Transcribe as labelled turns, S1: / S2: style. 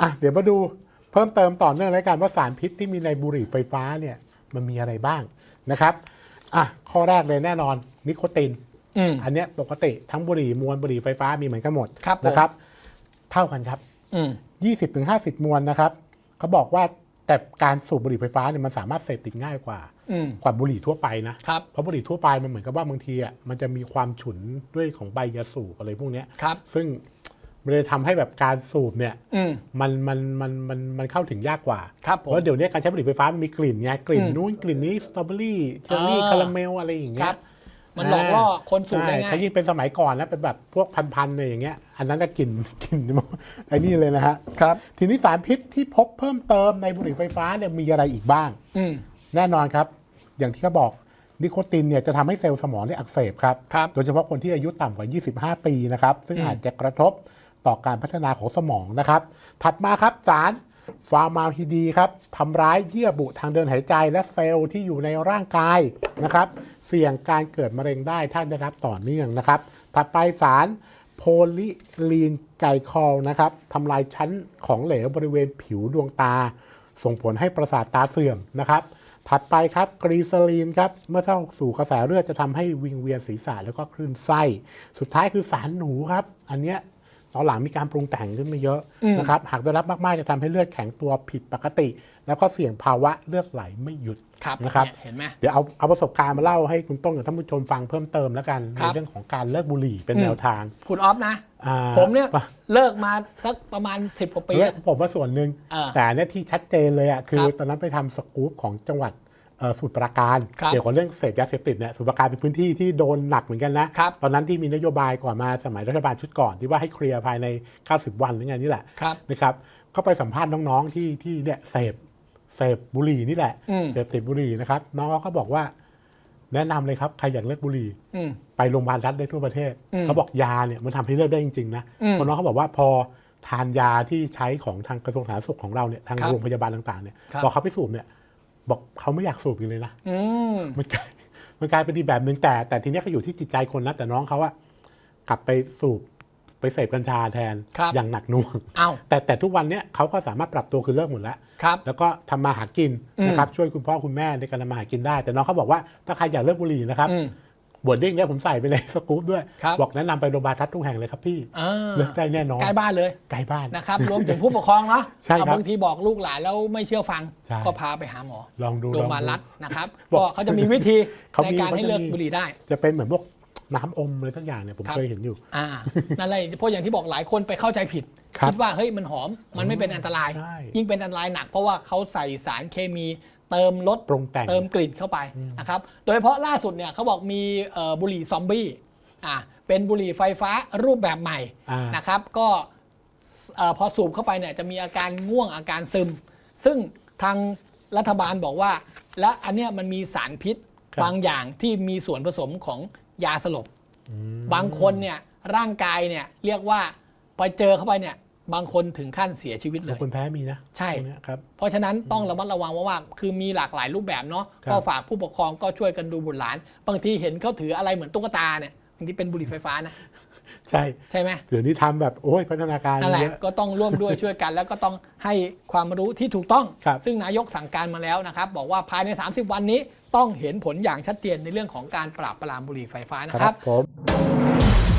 S1: อะเดี๋ยวมาดูเพิ่มเติมต่อเนื่องรายการว่าสารพิษที่มีในบุหรี่ไฟฟ้าเนี่ยมันมีอะไรบ้างนะครับอะข้อแรกเลยแน่นอนนิโคติน
S2: อืม
S1: อันเนี้ยปกติทั้งบุหรี่มวลบุหรี่ไฟฟ้ามีเหมือนกันหมด
S2: ครับผม
S1: นะครับ เท่ากันครับ
S2: อืม
S1: 20-50มวลนะครับเขาบอกว่าแต่การสูบบุหรี่ไฟฟ้าเนี่ยมันสามารถเสพติดง่ายกว่า
S2: อืม
S1: กว่าบุหรี่ทั่วไปนะ
S2: ครับ
S1: เพราะบุหรี่ทั่วไปมันเหมือนกับว่าบางทีอะมันจะมีความฉุนด้วยของใบยาสูบอะไรพวกเนี้ย
S2: ครับ
S1: ซึ่ง มันเลยทำให้แบบการสูบเนี่ย
S2: อืม
S1: มันมันมันมันมันเข้าถึงยากกว่า
S2: ครับผ
S1: เพ
S2: ม
S1: ราะเดี๋ยวนี้การใช้บุหรี่ไฟฟ้ามันมีกลิ่นไงกลิ่น
S2: อืม
S1: นู้นกลิ่นนี้สตรอเบอรี่เชอร์รี่
S2: อ่า
S1: คาราเมลอะไรอย่างเงี้
S2: ค
S1: ย
S2: รับมันหลอกล่อคนสูบได้
S1: ใช่
S2: ง่าย
S1: ถ้ายิ่งเป็นสมัยก่อนนะเป็นแบบพวกพันๆเลยอย่างเงี้ย อันนั้นก็กลิ่นกลิ่นไอ้นี่เลยนะฮะ
S2: ครับ
S1: ทีนี้สารพิษที่พบเพิ่มเติมในบุหรี่ไฟฟ้าเนี่ยมีอะไรอีกบ้าง
S2: อืม
S1: แน่นอนครับ อย่างที่เขาบอกนิโคตินเนี่ยจะทำให้เซลล์สมองเนี่ยอักเสบครับ
S2: ครับ
S1: โดยเฉพาะคนที่อายุต่ำกว่า 25 ปีนะครับ ซึ่ง
S2: อืม
S1: อาจจะกระทบ ต่อการพัฒนาของสมองนะครับ ถัดมาครับสารฟาร์มาพิดีครับทำร้ายเยื่อบุทางเดินหายใจและเซลล์ที่อยู่ในร่างกายนะครับ เสี่ยงการเกิดมะเร็งได้ถ้าได้รับต่อเนื่องนะครับ ถัดไปสารโพลิลีนไกคอลนะครับทำลายชั้นของเหลวบริเวณผิวดวงตา ส่งผลให้ประสาทตาเสื่อมนะครับถัดไปครับกรีซาลีนครับเมื่อเข้าสู่กระแสเลือดจะทำให้วิงเวียนศีรษะแล้วก็คลื่นไส้ สุดท้ายคือสารหนูครับ อันเนี้ย ตอนหลังมีการปรุงแต่งขึ้นมาเยอะ
S2: อืม
S1: นะครับหากได้รับมากๆจะทำให้เลือดแข็งตัวผิดปกติ แล้วก็เสี่ยงภาวะเลือดไหลไม่หยุด
S2: ครับ
S1: นะครับ
S2: เยเห็นไหม
S1: เดี๋ยวเอาเอาประสบการณ์มาเล่าให้คุณต้นกับท่านผู้ชมฟังเพิ่มเติมแล้วกัน
S2: ครั
S1: ใน
S2: บ
S1: เรื่องของการเลิกบุหรี่เป็น
S2: อืม
S1: แนวทาง
S2: คุณออฟนะ
S1: อ่า
S2: ผมเนี่ย
S1: ป่ะ
S2: เลิกมาสักประมาณ 10กว่าปี
S1: เรื่
S2: แล้
S1: อ
S2: ว
S1: งผมว่าส่วนหนึ่ง
S2: เออ
S1: แต่อันเนี่ยที่ชัดเจนเลยอะคือ
S2: ครับ
S1: ตอนนั้นไปทำสกู๊ปของจังหวัดเอ่อ สมุทรปราการ
S2: ครับ
S1: เกี่ยวกับเรื่องเสพยาเสพติดเนี่ยสมุทรปราการเป็นพื้นที่ที่โดนหนักเหมือนกันนะครับตอนนั้นที่มีนโยบายก่อนมาสมัยรัฐบาลชุดก่อนที่ว่าให้เคลียร์ภายใน 90 วันหรือไงนี่แหละ
S2: ครับ
S1: นะครับก็ไปสัมภาษณ์น้องๆที่ที่เนี่ยเสพเสพบุหรี่นี่แหละ
S2: อืม
S1: เสพติดบุหรี่นะครับน้องเขาก็บอกว่า แนะนำเลยครับใครอยากเลิกบุหรี่
S2: อืม
S1: ไปโรงพยาบาลรัฐได้ทั่วประเทศ
S2: อืม
S1: เขาบอกยาเนี่ยมันทำให้เลิกได้จริงๆนะ
S2: อืม
S1: เพราะน้องเขาบอกว่าพอทานยาที่ใช้ของทางกระทรวงสาธารณสุขของเราเนี่ยทาง
S2: ครับ
S1: โรงพยาบาลต่างๆเนี่ย
S2: ครับ
S1: พอเขาไปสูบเนี่ย บอกเขาไม่อยากสูบอีกเลยนะ
S2: อืม
S1: มันกลายมันกลายเป็นอีกแบบหนึ่งแต่ แต่ทีเนี้ยก็อยู่ที่จิตใจคนนะแต่น้องเขาอะกลับไปสูบไปเสพกัญชาแทน
S2: ครับ
S1: อย่างหนักหน่วง
S2: เอ้า
S1: แต่แต่ทุกวันเนี้ยเขาก็สามารถปรับตัวคือเลิกหมดแล้ว
S2: ครับ
S1: แล้วก็ทำมาหากิน
S2: อืม
S1: นะครับช่วยคุณพ่อคุณแม่ในการทำมาหากินได้ แต่น้องเขาบอกว่าถ้าใครอยากเลิกบุหรี่นะครับ
S2: อืม
S1: บวดดิ้งเนี่ยผมใส่ไปในสกู๊ปด้วย
S2: ครับ
S1: บอกแนะนำไปโรงพยาบาลทัดทุกแห่งเลยครับพี่
S2: อ่า
S1: เลิกได้แน่นอน
S2: ใกล้บ้านเลย
S1: ใกล้บ้าน
S2: นะครับ รวมถึงผู้ปกครองเนาะ
S1: ใช่ครับ
S2: บางทีบอกลูกหลานแล้วไม่เชื่อฟัง
S1: ใช่
S2: ก็พาไปหาหมอ
S1: ลองดู
S2: โรงพยาบาล
S1: ลองดู
S2: รัฐนะครับ
S1: บอก
S2: ก็เขาจะมีวิธี
S1: เขา
S2: ใน
S1: มี
S2: การให้
S1: เขาจะ
S2: เลิก
S1: มี
S2: บุหรี่ได้
S1: จะเป็นเหมือนพวกน้ำอมอะไรสักอย่างเนี่ยผม
S2: ครับ
S1: เคยเห็นอยู่
S2: อ่านั่นแหละเพราะอย่างที่บอกหลายคนไปเข้าใจผิด
S1: ครับ
S2: คิดว่าเฮ้ยมันหอมมันไม่เป็นอันตราย
S1: ใช่
S2: ยิ่งเป็นอันตรายหนักเพราะว่าเขาใส่สารเคมี เติมรส
S1: ปรุงแต่ง
S2: เติมกลิ่นเข้าไปนะครับ โดยเฉพาะล่าสุดเนี่ยเขาบอกมีเอ่อบุหรี่ซอมบี้อ่าเป็นบุหรี่ไฟฟ้ารูปแบบใหม่
S1: อ่า
S2: นะครับ ก็เอ่อพอสูบเข้าไปเนี่ยจะมีอาการง่วงอาการซึม ซึ่งทางรัฐบาลบอกว่า และอันเนี้ยมันมีสารพิษ
S1: ครับ
S2: บางอย่างที่มีส่วนผสมของยาสลบ
S1: อืม
S2: บางคนเนี่ยร่างกายเนี่ยเรียกว่าไปเจอเข้าไปเนี่ย บางคนถึงขั้นเสียชีวิตเล
S1: แล้ว
S2: ย
S1: คนแพ้มีนะ
S2: ใช่
S1: พวกเนี้ยครับ
S2: เพราะฉะนั้นต้องระมัดระวังว่าว่าคือมีหลากหลายรูปแบบเนาะ
S1: ครับ
S2: ก็ฝากผู้ปกครองก็ช่วยกันดูบุตรหลาน บางทีเห็นเขาถืออะไรเหมือนตุ๊กตาเนี่ยบางทีเป็นบุหรี่ไฟฟ้านะ
S1: ใช่
S2: ใช่ไหม
S1: เดี๋ยวนี้ทำแบบโอ้ยพัฒนาการ
S2: นั่นแหละ
S1: เยอะ
S2: ก็ต้องร่วมด้วยช่วยกัน แล้วก็ต้องให้ความรู้ที่ถูกต้อง
S1: ครับ
S2: ซึ่งนายกสั่งการมาแล้วนะครับ บอกว่าภายใน 30 วันนี้ต้องเห็นผลอย่างชัดเจนในเรื่องของการปราบปรามบุหรี่ไฟฟ้านะ
S1: ค
S2: ค
S1: รั
S2: รั
S1: บบผม